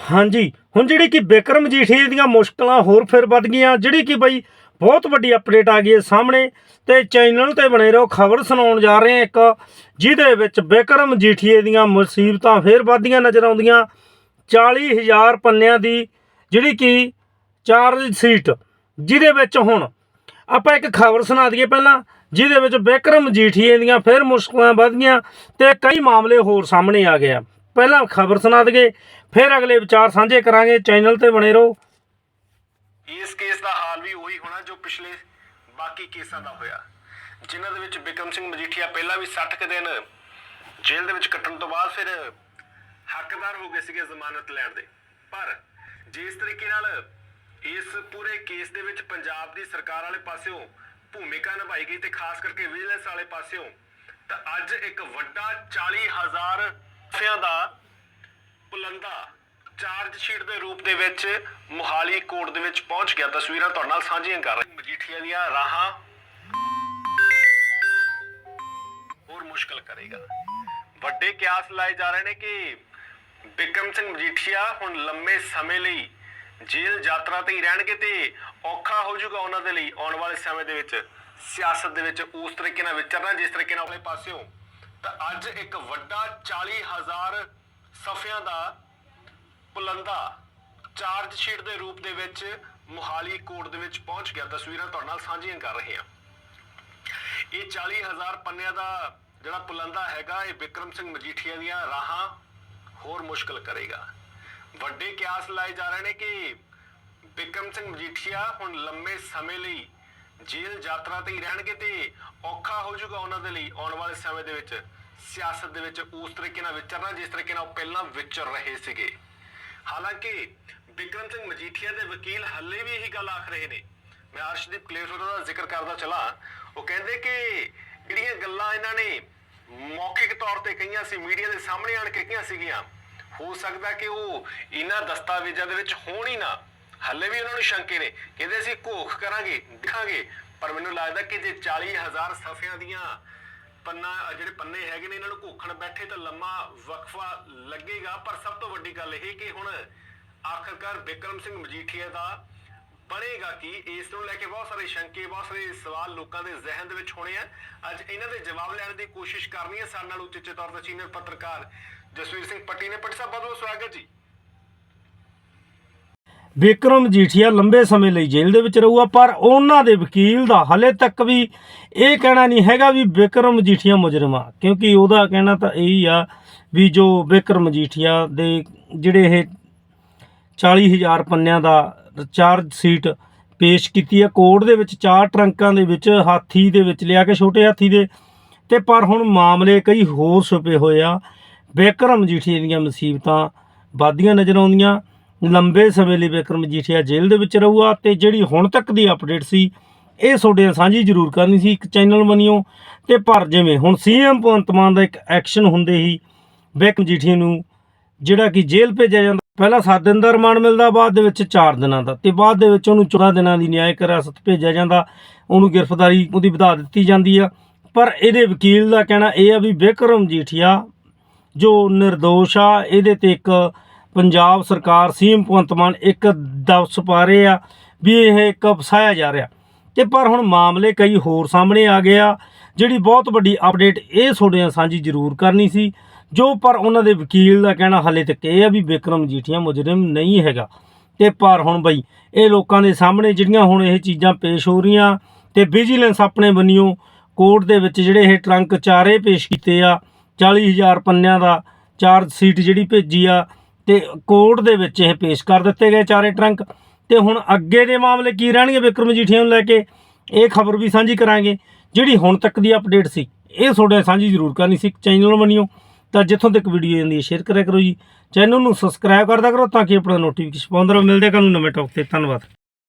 ਹਾਂਜੀ, ਹੁਣ ਜਿਹੜੀ ਕਿ ਬਿਕਰਮ ਜੀਠੀ ਦੀਆਂ ਮੁਸ਼ਕਲਾਂ ਹੋਰ ਫਿਰ ਵੱਧ ਗਈਆਂ, ਜਿਹੜੀ ਕਿ ਬਈ ਬਹੁਤ ਵੱਡੀ ਅਪਡੇਟ ਆ ਗਈ ਹੈ ਸਾਹਮਣੇ ਤੇ ਚੈਨਲ ਤੇ ਬਣੇ ਰਹੋ, ਖਬਰ ਸੁਣਾਉਣ ਜਾ ਰਹੇ ਹਾਂ ਇੱਕ, ਜਿਹਦੇ ਵਿੱਚ ਬਿਕਰਮ ਜੀਠੀਏ ਦੀਆਂ ਮੁਸੀਬਤਾਂ ਫੇਰ ਵੱਧਦੀਆਂ ਨਜ਼ਰ ਆਉਂਦੀਆਂ। 40000 ਪੰਨਿਆਂ ਦੀ ਜਿਹੜੀ ਕਿ ਚਾਰਜ ਸੀਟ ਜਿਹਦੇ ਵਿੱਚ ਹੁਣ ਆਪਾਂ ਇੱਕ ਖਬਰ ਸੁਣਾ ਦਈਏ ਪਹਿਲਾਂ, ਜਿਹਦੇ ਵਿੱਚ ਬਿਕਰਮ ਜੀਠੀਏ ਦੀਆਂ ਫਿਰ ਮੁਸ਼ਕਲਾਂ ਵੱਧ ਗਈਆਂ ਤੇ ਕਈ ਮਾਮਲੇ ਹੋਰ ਸਾਹਮਣੇ ਆ ਗਏ ਆ। ਪਹਿਲਾਂ ਖਬਰ ਸੁਣਾ ਦਈਏ ਫਿਰ ਅਗਲੇ ਵਿਚਾਰ ਸਾਂਝੇ ਕਰਾਂਗੇ। ਚੈਨਲ ਤੇ ਬਣੇ ਰਹੋ। ਇਸ ਕੇਸ ਦਾ ਹਾਲ ਵੀ ਉਹੀ ਹੋਣਾ ਜੋ ਪਿਛਲੇ ਬਾਕੀ ਕੇਸਾਂ ਦਾ ਹੋਇਆ। ਜਿਨ੍ਹਾਂ ਦੇ ਵਿੱਚ ਬਿਕਰਮ ਸਿੰਘ ਮਜੀਠੀਆ ਪਹਿਲਾਂ ਵੀ 60 ਕੁ ਦਿਨ ਜੇਲ੍ਹ ਦੇ ਵਿੱਚ ਕੱਟਣ ਤੋਂ ਬਾਅਦ ਫਿਰ ਹੱਕਦਾਰ ਹੋ ਗਏ ਸੀਗੇ ਜ਼ਮਾਨਤ ਲੈਣ ਦੇ। ਪਰ ਜਿਸ ਤਰੀਕੇ ਨਾਲ ਇਸ ਪੂਰੇ ਕੇਸ ਦੇ ਵਿੱਚ ਪੰਜਾਬ ਦੀ ਸਰਕਾਰ ਵਾਲੇ ਪਾਸਿਓਂ ਭੂਮਿਕਾ ਨਿਭਾਈ ਗਈ ਤੇ ਖਾਸ ਕਰਕੇ ਵਿਜੀਲੈਂਸ ਵਾਲੇ ਪਾਸਿਓਂ, ਤਾਂ ਅੱਜ ਇੱਕ ਵੱਡਾ 40000 ਰੁਪਇਆਂ ਦਾ ਪੁਲੰਦਾ ਚਾਰਜ ਸ਼ੀਟ ਦੇ ਰੂਪ ਦੇ ਵਿੱਚ ਮੁਹਾਲੀ ਕੋਰਟ ਦੇ ਵਿੱਚ ਪਹੁੰਚ ਗਿਆ। ਤਸਵੀਰਾਂ ਤੁਹਾਡੇ ਨਾਲ ਸਾਂਝੀਆਂ ਕਰ ਰਹੇ ਮਜੀਠੀਆ ਦੀਆਂ ਰਾਹਾਂ ਹੋਰ ਮੁਸ਼ਕਲ ਕਰੇਗਾ। ਵੱਡੇ ਕਿਆਸ ਲਾਏ ਜਾ ਰਹੇ ਨੇ ਕਿ ਬਿਕਰਮ ਸਿੰਘ ਮਜੀਠੀਆ ਹੁਣ ਲੰਮੇ ਸਮੇਂ ਲਈ ਜੇਲ੍ਹ ਯਾਤਰਾ ਤੇ ਹੀ ਰਹਿਣਗੇ ਤੇ ਔਖਾ ਹੋ ਜਾਊਗਾ ਉਹਨਾਂ ਦੇ ਲਈ ਆਉਣ ਵਾਲੇ ਸਮੇਂ ਦੇ ਵਿੱਚ ਸਿਆਸਤ ਦੇ ਵਿੱਚ ਉਸ ਤਰੀਕੇ ਨਾਲ ਵਿਚਰਨਾ। ਜਿਸ ਤਰੀਕੇ ਨਾਲ ਆਪਣੇ ਪਾਸਿਓਂ ਤਾਂ ਅੱਜ ਇੱਕ ਵੱਡਾ 40000 ਸਫ਼ਿਆਂ ਦਾ ਪੁਲੰਦਾ ਚਾਰਜ ਸ਼ੀਟ ਦੇ ਰੂਪ ਦੇ ਵਿੱਚ ਮੁਹਾਲੀ ਕੋਰਟ ਦੇ ਵਿੱਚ ਪਹੁੰਚ ਗਿਆ। ਤਸਵੀਰਾਂ ਤੁਹਾਡੇ ਨਾਲ ਸਾਂਝੀਆਂ ਕਰ ਰਹੇ ਹਾਂ। ਇਹ 40000 ਪੰਨਿਆਂ ਦਾ ਜਿਹੜਾ ਪੁਲੰਦਾ ਹੈਗਾ, ਇਹ ਵਿਕਰਮ ਸਿੰਘ ਮਜੀਠੀਆ ਦੀਆਂ ਰਾਹਾਂ ਹੋਰ ਮੁਸ਼ਕਲ ਕਰੇਗਾ। ਵੱਡੇ ਕਿਆਸ ਲਾਏ ਜਾ ਰਹੇ ਨੇ ਕਿ ਵਿਕਰਮ ਸਿੰਘ ਮਜੀਠੀਆ ਹੁਣ ਲੰਮੇ ਸਮੇਂ ਲਈ ਜੇਲ੍ਹ ਯਾਤਰਾ ਤੇ ਹੀ ਰਹਿਣਗੇ ਤੇ ਔਖਾ ਹੋ ਜਾਊਗਾ ਉਹਨਾਂ ਦੇ ਲਈ ਆਉਣ ਵਾਲੇ ਸਮੇਂ ਦੇ ਵਿੱਚ। ਸਿਆਸਤ ਦੇ ਵਿੱਚ ਉਸ ਤਰੀਕੇ ਨਾਲ ਵਿਚਰਨਾ, ਜਿਸ ਤਰੀਕੇ ਨਾਲ ਉਹ ਪਹਿਲਾਂ ਵਿਚਰ ਰਹੇ ਸੀਗੇ। ਹਾਲਾਂਕਿ ਵਿਕਰਮ ਸਿੰਘ ਮਜੀਠੀਆ ਦੇ ਵਕੀਲ ਹੱਲੇ ਵੀ ਇਹੀ ਗੱਲ ਆਖ ਰਹੇ ਨੇ। ਮੈਂ ਅਰਸ਼ਦੀਪ ਕਲੇਸ਼ੋਰਾ ਦਾ ਜ਼ਿਕਰ ਕਰਦਾ ਚਲਾ। ਉਹ ਕਹਿੰਦੇ ਕਿ ਜਿਹੜੀਆਂ ਗੱਲਾਂ ਇਹਨਾਂ ਨੇ ਮੌਖਿਕ ਤੌਰ ਤੇ ਕਹੀਆਂ ਸੀ, ਮੀਡੀਆ ਦੇ ਸਾਹਮਣੇ ਆਣ ਕੇ ਕਹੀਆਂ ਸੀਗੀਆਂ, ਹੋ ਸਕਦਾ ਕਿ ਉਹ ਇਹਨਾਂ ਦਸਤਾਵੇਜ਼ਾਂ ਦੇ ਵਿੱਚ ਹੋਣ ਹੀ ਨਾ। ਹੱਲੇ ਵੀ ਉਹਨਾਂ ਨੂੰ ਸ਼ੰਕੇ ਨੇ। ਕਹਿੰਦੇ ਅਸੀਂ ਘੋਖ ਕਰਾਂਗੇ, ਦਿਖਾਂਗੇ। ਪਰ ਮੈਨੂੰ ਲੱਗਦਾ ਕਿ ਜੇ 40000 ਸਫ਼ਿਆਂ ਦੀਆਂ ਪੰਨਾ ਜਿਹੜੇ ਪੰਨੇ ਹੈਗੇ ਨੇ, ਇਹਨਾਂ ਨੂੰ ਘੋਖਣ ਬੈਠੇ ਤਾਂ ਲੰਮਾ ਵਕਫਾ ਲੱਗੇਗਾ, ਪਰ ਸਭ ਤੋਂ ਵੱਡੀ ਗੱਲ ਇਹ ਕਿ ਹੁਣ ਆਖਰਕਾਰ ਬਿਕਰਮ ਸਿੰਘ ਮਜੀਠੀਆ ਦਾ ਬਣੇਗਾ ਕਿ? ਇਸ ਨੂੰ ਲੈ ਕੇ ਬਹੁਤ ਸਾਰੇ ਸ਼ੰਕੇ, ਬਹੁਤ ਸਾਰੇ ਸਵਾਲ ਲੋਕਾਂ ਦੇ ਜ਼ਿਹਨ ਦੇ ਵਿੱਚ ਹੋਣੇ ਆ। ਅੱਜ ਇਹਨਾਂ ਦੇ ਜਵਾਬ ਲੈਣ ਦੀ ਕੋਸ਼ਿਸ਼ ਕਰਨੀ ਹੈ। ਸਾਡੇ ਨਾਲ ਉੱਚੇ ਤੌਰ ਤੇ ਸੀਨੀਅਰ ਪੱਤਰਕਾਰ ਜਸਵੀਰ ਸਿੰਘ ਪੱਟੀ ਨੇ। ਪੱਟੀ ਸਾਹਿਬ, ਬਹੁਤ ਬਹੁਤ ਸਵਾਗਤ ਜੀ। ਵਿਕਰਮ ਜੀਠੀਆ ਲੰਬੇ ਸਮੇਂ ਲਈ ਜੇਲ੍ਹ ਦੇ ਵਿੱਚ ਰਹੂਗਾ, ਪਰ ਉਹਨਾਂ ਦੇ ਵਕੀਲ ਦਾ ਹਲੇ ਤੱਕ ਵੀ ਇਹ ਕਹਿਣਾ ਨਹੀਂ ਹੈਗਾ ਵੀ ਵਿਕਰਮ ਜੀਠੀਆ ਮੁਜਰਮ ਆ, ਕਿਉਂਕਿ ਉਹਦਾ ਕਹਿਣਾ ਤਾਂ ਇਹੀ ਆ ਵੀ ਜੋ ਵਿਕਰਮ ਜੀਠੀਆ ਦੇ ਜਿਹੜੇ ਇਹ 40000 ਪੰਨਿਆਂ ਦਾ ਚਾਰਜ ਸੀਟ ਪੇਸ਼ ਕੀਤੀ ਹੈ ਕੋਰਟ ਦੇ ਵਿੱਚ ਚਾਰ ਟਰੰਕਾਂ ਦੇ ਵਿੱਚ ਹਾਥੀ ਦੇ ਵਿੱਚ ਲਿਆ ਕੇ ਛੋਟੇ ਹਾਥੀ ਦੇ, ਤੇ ਪਰ ਹੁਣ ਮਾਮਲੇ ਕਈ ਹੋਰ ਛੁਪੇ ਹੋਏ ਆ, ਵਿਕਰਮ ਜੀਠੀਆ ਦੀਆਂ ਮੁਸੀਬਤਾਂ ਵੱਧਦੀਆਂ ਨਜ਼ਰ ਆਉਂਦੀਆਂ। ਲੰਬੇ ਸਮੇਂ ਲਈ ਵਿਕਰਮ ਜੀਠੀਆ ਜੇਲ੍ਹ ਦੇ ਵਿੱਚ ਰਹੂਗਾ ਤੇ ਜਿਹੜੀ ਹੁਣ ਤੱਕ ਦੀ ਅਪਡੇਟ ਸੀ, ਇਹ ਤੁਹਾਡੇ ਨਾਲ ਸਾਂਝੀ ਜ਼ਰੂਰ ਕਰਨੀ ਸੀ ਇੱਕ ਚੈਨਲ ਬਣਿਓ। ਤੇ ਪਰ ਜਿਵੇਂ ਹੁਣ ਸੀਐਮ ਭਗਵੰਤ ਮਾਨ ਦਾ ਇੱਕ ਐਕਸ਼ਨ ਹੁੰਦੇ ਹੀ ਵਿਕਰਮ ਜੀਠੀਆ ਨੂੰ ਜਿਹੜਾ ਕਿ ਜੇਲ੍ਹ ਭੇਜਿਆ ਜਾਂਦਾ, ਪਹਿਲਾਂ 7 ਦਿਨ ਦਾ ਰਿਮਾਂਡ ਮਿਲਦਾ, ਬਾਅਦ ਦੇ ਵਿੱਚ 4 ਦਿਨਾਂ ਦਾ ਤੇ ਬਾਅਦ ਦੇ ਵਿੱਚ ਉਹਨੂੰ 14 ਦਿਨਾਂ ਦੀ ਨਿਆਇਕ ਹਿਰਾਸਤ ਭੇਜਿਆ ਜਾਂਦਾ, ਉਹਨੂੰ ਗ੍ਰਿਫਤਾਰੀ ਉਹਦੀ ਵਧਾ ਦਿੱਤੀ ਜਾਂਦੀ ਆ। ਪਰ ਇਹਦੇ ਵਕੀਲ ਦਾ ਕਹਿਣਾ ਇਹ ਆ ਵੀ ਵਿਕਰਮ ਜੀਠੀਆ ਜੋ ਨਿਰਦੋਸ਼ ਆ, ਇਹਦੇ ਤੇ ਇੱਕ ਪੰਜਾਬ ਸਰਕਾਰ ਸੀ ਭਗਵੰਤ ਮਾਨ ਇੱਕ ਦਵਸ ਪਾ ਰਹੇ ਆ ਵੀ ਇਹ ਇੱਕ ਫਸਾਇਆ ਜਾ ਰਿਹਾ। ਤੇ ਪਰ ਹੁਣ ਮਾਮਲੇ ਕਈ ਹੋਰ ਸਾਹਮਣੇ ਆ ਗਏ ਆ। ਜਿਹੜੀ ਬਹੁਤ ਵੱਡੀ ਅਪਡੇਟ ਇਹ ਤੁਹਾਡੇ ਨਾਲ ਸਾਂਝੀ ਜ਼ਰੂਰ ਕਰਨੀ ਸੀ, ਜੋ ਪਰ ਉਹਨਾਂ ਦੇ ਵਕੀਲ ਦਾ ਕਹਿਣਾ ਹਲੇ ਤੱਕ ਇਹ ਆ ਵੀ ਵਿਕਰਮ ਜੀਠੀਆ ਮੁਜਰਮ ਨਹੀਂ ਹੈਗਾ। ਤੇ ਪਰ ਹੁਣ ਬਈ, ਇਹ ਲੋਕਾਂ ਦੇ ਸਾਹਮਣੇ ਜਿਹੜੀਆਂ ਹੁਣ ਇਹ ਚੀਜ਼ਾਂ ਪੇਸ਼ ਹੋ ਰਹੀਆਂ ਤੇ ਵਿਜੀਲੈਂਸ ਆਪਣੇ ਬੰਨਿਓ ਕੋਰਟ ਦੇ ਵਿੱਚ ਜਿਹੜੇ ਇਹ ਟਰੰਕ ਚਾਰੇ ਪੇਸ਼ ਕੀਤੇ ਆ 40000 ਪੰਨਿਆਂ ਦਾ ਚਾਰਜ ਸੀਟ ਜਿਹੜੀ ਭੇਜੀ ਆ ਤੇ ਕੋਰਟ ਦੇ ਵਿੱਚ ਇਹ ਪੇਸ਼ ਕਰ ਦਿੱਤੇ ਗਏ ਚਾਰੇ ਟਰੰਕ। ਤੇ ਹੁਣ ਅੱਗੇ ਦੇ ਮਾਮਲੇ ਕੀ ਰਹਿਣਗੇ ਵਿਕਰਮ ਜੀਠੀਆ ਨੂੰ ਲੈ ਕੇ? ਇਹ ਖਬਰ ਵੀ ਸਾਂਝੀ ਕਰਾਂਗੇ। ਜਿਹੜੀ ਹੁਣ ਤੱਕ ਦੀ ਅਪਡੇਟ ਸੀ, ਇਹ ਤੁਹਾਡੇ ਸਾਂਝੀ ਜ਼ਰੂਰ ਕਰਨੀ ਸੀ ਚੈਨਲ ਬਣਿਓ। ਤਾਂ ਜਿੱਥੋਂ ਤੱਕ ਵੀਡੀਓ ਜਾਂਦੀ ਹੈ ਸ਼ੇਅਰ ਕਰਿਆ ਕਰੋ ਜੀ। ਚੈਨਲ ਨੂੰ ਸਬਸਕ੍ਰਾਈਬ ਕਰਦਾ ਕਰੋ ਤਾਂ ਕਿ ਆਪਣਾ ਨੋਟੀਫਿਕੇਸ਼ਨ ਪਾਉਂਦਾ ਰਹੋ। ਮਿਲਦੇ ਹਾਂ ਕੱਲ੍ਹ ਨੂੰ ਨਵੇਂ ਟੌਪ ਤੇ। ਧੰਨਵਾਦ।